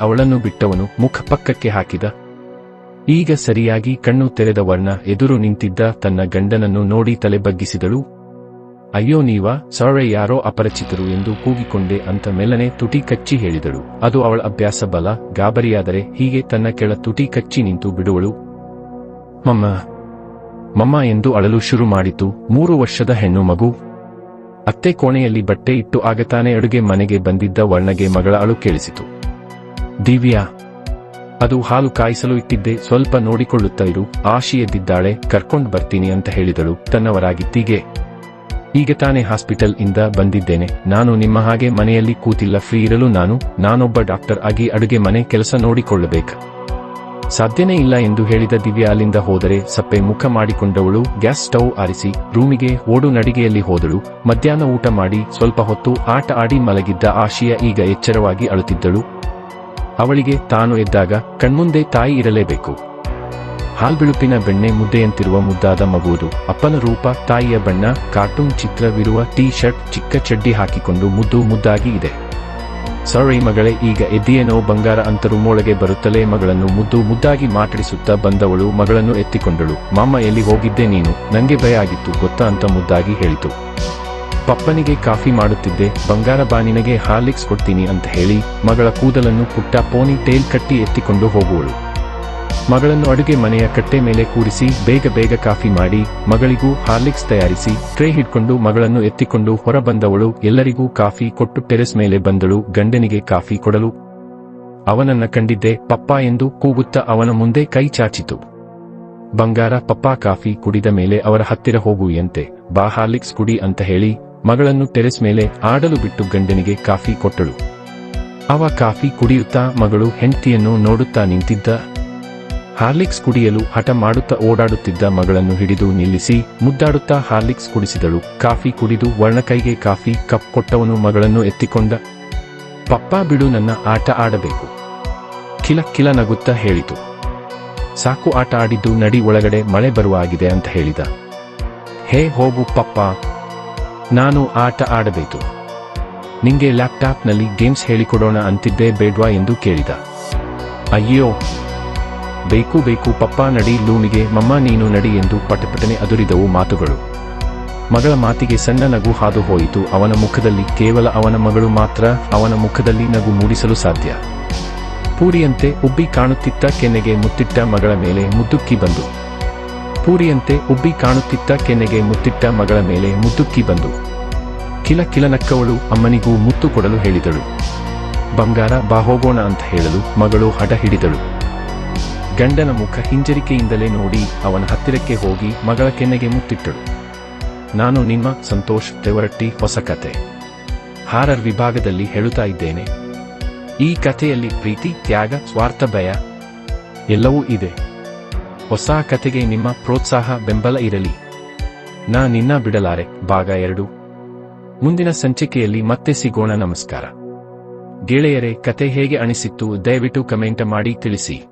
ಅವಳನ್ನು ಬಿಟ್ಟವನು ಮುಖ ಪಕ್ಕಕ್ಕೆ ಹಾಕಿದ. ಈಗ ಸರಿಯಾಗಿ ಕಣ್ಣು ತೆರೆದ ವರ್ಣ ಎದುರು ನಿಂತಿದ್ದ ತನ್ನ ಗಂಡನನ್ನು ನೋಡಿ ತಲೆ ಬಗ್ಗಿಸಿದಳು. ಅಯ್ಯೋ ನೀವ, ಸಾರೆ ಯಾರೋ ಅಪರಿಚಿತರು ಎಂದು ಕೂಗಿಕೊಂಡೆ ಅಂತ ಮೆಲ್ಲನೆ ತುಟಿ ಕಚ್ಚಿ ಹೇಳಿದಳು. ಅದು ಅವಳ ಅಭ್ಯಾಸ ಬಲ, ಗಾಬರಿಯಾದರೆ ಹೀಗೆ ತನ್ನ ಕೆಳ ತುಟಿ ಕಚ್ಚಿ ನಿಂತು ಬಿಡುವಳು. ಮಮ್ಮ ಮಮ್ಮ ಎಂದು ಅಳಲು ಶುರು ಮಾಡಿತು. ಮೂರು ವರ್ಷದ ಹೆಣ್ಣು ಮಗು. ಅತ್ತೆ ಕೋಣೆಯಲ್ಲಿ ಬಟ್ಟೆ ಇಟ್ಟು ಆಗತಾನೆ ಅಡುಗೆ ಮನೆಗೆ ಬಂದಿದ್ದ ವರ್ಣಗೆ ಮಗಳ ಅಳು ಕೇಳಿಸಿತು. ದಿವ್ಯಾ. ಅದು ಹಾಲು ಕಾಯಿಸಲು ಇಟ್ಟಿದ್ದೆ, ಸ್ವಲ್ಪ ನೋಡಿಕೊಳ್ಳುತ್ತಾ ಇರು. ಆಶಿ ಎದ್ದಿದ್ದಾಳೆ, ಕರ್ಕೊಂಡ್ ಬರ್ತೀನಿ ಅಂತ ಹೇಳಿದಳು ತನ್ನವರಾಗಿತ್ತೀಗೆ ಈಗ ತಾನೇ ಹಾಸ್ಪಿಟಲ್ ಇಂದ ಬಂದಿದ್ದೇನೆ. ನಾನು ನಿಮ್ಮ ಹಾಗೆ ಮನೆಯಲ್ಲಿ ಕೂತಿಲ್ಲ, ಫ್ರೀ ಇರಲು ನಾನು, ನಾನೊಬ್ಬ ಡಾಕ್ಟರ್ ಆಗಿ ಅಡುಗೆ ಮನೆ ಕೆಲಸ ನೋಡಿಕೊಳ್ಳಬೇಕು. ಸಾಧ್ಯನೇ ಇಲ್ಲ ಎಂದು ಹೇಳಿದ ದಿವ್ಯಾ ಅಲ್ಲಿಂದ ಹೋದರೆ, ಸಪ್ಪೆ ಮುಖ ಮಾಡಿಕೊಂಡವಳು, ಗ್ಯಾಸ್ ಸ್ಟೌವ್ ಆರಿಸಿ, ರೂಮಿಗೆ ಓಡು ನಡಿಗೆಯಲ್ಲಿ ಹೋದಳು. ಮಧ್ಯಾಹ್ನ ಊಟ ಮಾಡಿ, ಸ್ವಲ್ಪ ಹೊತ್ತು ಆಟ ಆಡಿ ಮಲಗಿದ್ದ ಆಶಿಯ ಈಗ ಎಚ್ಚರವಾಗಿ ಅಳುತ್ತಿದ್ದಳು. ಅವಳಿಗೆ ತಾನು ಎದ್ದಾಗ ಕಣ್ಮುಂದೆ ತಾಯಿ ಇರಲೇಬೇಕು. ಹಾಲ್ಬಿಳುಪಿನ ಬೆಣ್ಣೆ ಮುದ್ದೆಯಂತಿರುವ ಮುದ್ದಾದ ಮಗುವುದು ಅಪ್ಪನ ರೂಪ, ತಾಯಿಯ ಬಣ್ಣ, ಕಾರ್ಟೂನ್ ಚಿತ್ರವಿರುವ ಟೀ ಶರ್ಟ್ ಚಿಕ್ಕ ಚಡ್ಡಿ ಹಾಕಿಕೊಂಡು ಮುದ್ದು ಮುದ್ದಾಗಿ ಇದೆ. ಸಾರಿ ಮಗಳೇ, ಈಗ ಎದ್ದಿಯೇನೋ ಬಂಗಾರ ಅಂತರು ಮೋಳಗೆ ಬರುತ್ತಲೇ ಮಗಳನ್ನು ಮುದ್ದು ಮುದ್ದಾಗಿ ಮಾತಾಡಿಸುತ್ತಾ ಬಂದವಳು ಮಗಳನ್ನು ಎತ್ತಿಕೊಂಡಳು. ಮಾಮ ಎಲ್ಲಿ ಹೋಗಿದ್ದೆ ನೀನು? ನಂಗೆ ಭಯ ಆಗಿತ್ತು, ಗೊತ್ತಾ ಅಂತ ಮುದ್ದಾಗಿ ಹೇಳಿತು. ಪಪ್ಪನಿಗೆ ಕಾಫಿ ಮಾಡುತ್ತಿದ್ದೆ, ಬಂಗಾರ ಬಾ ನಿನಗೆ ಹಾರ್ಲಿಕ್ಸ್ ಕೊಡ್ತೀನಿ ಅಂತ ಹೇಳಿ, ಮಗಳ ಕೂದಲನ್ನು ಪುಟ್ಟ ಪೋನಿ ಟೇಲ್ ಕಟ್ಟಿ ಎತ್ತಿಕೊಂಡು ಹೋಗುವಳು. ಮಗಳನ್ನು ಅಡುಗೆ ಮನೆಯ ಕಟ್ಟೆ ಮೇಲೆ ಕೂರಿಸಿ, ಬೇಗ ಬೇಗ ಕಾಫಿ ಮಾಡಿ, ಮಗಳಿಗೂ ಹಾರ್ಲಿಕ್ಸ್ ತಯಾರಿಸಿ, ಟ್ರೇ ಹಿಡ್ಕೊಂಡು ಮಗಳನ್ನು ಎತ್ತಿಕೊಂಡು ಹೊರ ಬಂದವಳು, ಎಲ್ಲರಿಗೂ ಕಾಫಿ ಕೊಟ್ಟು ಟೆರೆಸ್ ಮೇಲೆ ಬಂದಳು, ಗಂಡನಿಗೆ ಕಾಫಿ ಕೊಡಲು. ಅವನನ್ನ ಕಂಡಿದ್ದೆ, ಪಪ್ಪ ಎಂದು ಕೂಗುತ್ತಾ ಅವನ ಮುಂದೆ ಕೈ ಚಾಚಿತು. ಬಂಗಾರ, ಪಪ್ಪ ಕಾಫಿ ಕುಡಿದ ಮೇಲೆ ಅವರ ಹತ್ತಿರ ಹೋಗುವಂತೆ ಬಾ ಹಾರ್ಲಿಕ್ಸ್ ಕುಡಿ ಅಂತ ಹೇಳಿ ಮಗಳನ್ನು ಟೆರೆಸ್ ಮೇಲೆ ಆಡಲು ಬಿಟ್ಟು ಗಂಡನಿಗೆ ಕಾಫಿ ಕೊಟ್ಟಳು. ಅವ ಕಾಫಿ ಕುಡಿಯುತ್ತಾ ಮಗಳು ಹೆಂಡತಿಯನ್ನು ನೋಡುತ್ತಾ ನಿಂತಿದ್ದ. ಹಾರ್ಲಿಕ್ಸ್ ಕುಡಿಯಲು ಹಠ ಮಾಡುತ್ತಾ ಓಡಾಡುತ್ತಿದ್ದ ಮಗಳನ್ನು ಹಿಡಿದು ನಿಲ್ಲಿಸಿ ಮುದ್ದಾಡುತ್ತಾ ಹಾರ್ಲಿಕ್ಸ್ ಕುಡಿಸಿದಳು. ಕಾಫಿ ಕುಡಿದು ವರ್ಣಕೈಗೆ ಕಾಫಿ ಕಪ್ ಕೊಟ್ಟವನು ಮಗಳನ್ನು ಎತ್ತಿಕೊಂಡ. ಪಪ್ಪ ಬಿಡು ನನ್ನ ಆಟ ಆಡಬೇಕು. ಕಿಲ ಕಿಲ ನಗುತ್ತಾ ಹೇಳಿತು. ಸಾಕು ಆಟ ಆಡಿದ್ದು ನಡಿ ಒಳಗಡೆ ಮಳೆ ಬರುವ ಆಗಿದೆ ಅಂತ ಹೇಳಿದ. ಹೇ ಹೋಗು ಪಪ್ಪ ನಾನು ಆಟ ಆಡಬೇಕು. ನಿಂಗೆ ಲ್ಯಾಪ್ಟಾಪ್ನಲ್ಲಿ ಗೇಮ್ಸ್ ಹೇಳಿಕೊಡೋಣ ಅಂತಿದ್ದೆ ಬೇಡ್ವಾ ಎಂದು ಕೇಳಿದ. ಅಯ್ಯೋ. ಬೇಕು ಬೇಕು ಪಪ್ಪ ನಡಿ ಲೂಮಿಗೆ ಮಮ್ಮ ನೀನು ನಡಿ ಎಂದು ಪಟಪಟನೆ ಅದುರಿದವು ಮಾತುಗಳು. ಮಗಳ ಮಾತಿಗೆ ಸಣ್ಣ ನಗು ಹಾದು ಹೋಯಿತು, ಅವನ ಮುಖದಲ್ಲಿ ಕೇವಲ ಅವನ ಮಗಳು ಮಾತ್ರ, ಅವನ ಮುಖದಲ್ಲಿ ನಗು ಮೂಡಿಸಲು ಸಾಧ್ಯ. ಪೂರಿಯಂತೆ ಉಬ್ಬಿ ಕಾಣುತ್ತಿದ್ದ ಕೆನ್ನೆಗೆ ಮುತ್ತಿಟ್ಟ ಮಗಳ ಮೇಲೆ ಮುದ್ದುಕ್ಕಿ ಬಂದು. ಪೂರಿಯಂತೆ ಉಬ್ಬಿ ಕಾಣುತ್ತಿದ್ದ ಕೆನ್ನೆಗೆ ಮುತ್ತಿಟ್ಟ ಮಗಳ ಮೇಲೆ ಮುದ್ದುಕ್ಕಿ ಬಂದು. ಕಿಲ ಕಿಲನಕ್ಕವಳು ಅಮ್ಮನಿಗೂ ಮುತ್ತು ಕೊಡಲು ಹೇಳಿದಳು. ಬಂಗಾರ, ಬಾ ಹೋಗೋಣ ಅಂತ ಹೇಳಲು ಮಗಳು ಹಠ ಹಿಡಿದಳು. ಗಂಡನ ಮುಖ ಹಿಂಜರಿಕೆಯಿಂದಲೇ ನೋಡಿ ಅವನ ಹತ್ತಿರಕ್ಕೆ ಹೋಗಿ ಮಗಳ ಕೆನ್ನೆಗೆ ಮುತ್ತಿಟ್ಟಳು. ನಾನು ನಿಮ್ಮ ಸಂತೋಷ್ ತೆವರಟ್ಟಿ ಹೊಸ ಕತೆ. ಹಾರರ್ ವಿಭಾಗದಲ್ಲಿ ಹೇಳುತ್ತಾ ಇದ್ದೇನೆ. ಈ ಕಥೆಯಲ್ಲಿ ಪ್ರೀತಿ, ತ್ಯಾಗ, ಸ್ವಾರ್ಥ, ಭಯ ಎಲ್ಲವೂ ಇದೆ. ಹೊಸ ಕಥೆಗೆ ನಿಮ್ಮ ಪ್ರೋತ್ಸಾಹ ಬೆಂಬಲ ಇರಲಿ. ನಾ ನಿನ್ನ ಬಿಡಲಾರೆ, ಭಾಗ ಎರಡು. ಮುಂದಿನ ಸಂಚಿಕೆಯಲ್ಲಿ ಮತ್ತೆ ಸಿಗೋಣ, ನಮಸ್ಕಾರ. ಗೆಳೆಯರೇ ಕತೆ ಹೇಗೆ ಅನಿಸಿತ್ತು, ದಯವಿಟ್ಟು ಕಮೆಂಟ್ ಮಾಡಿ ತಿಳಿಸಿ.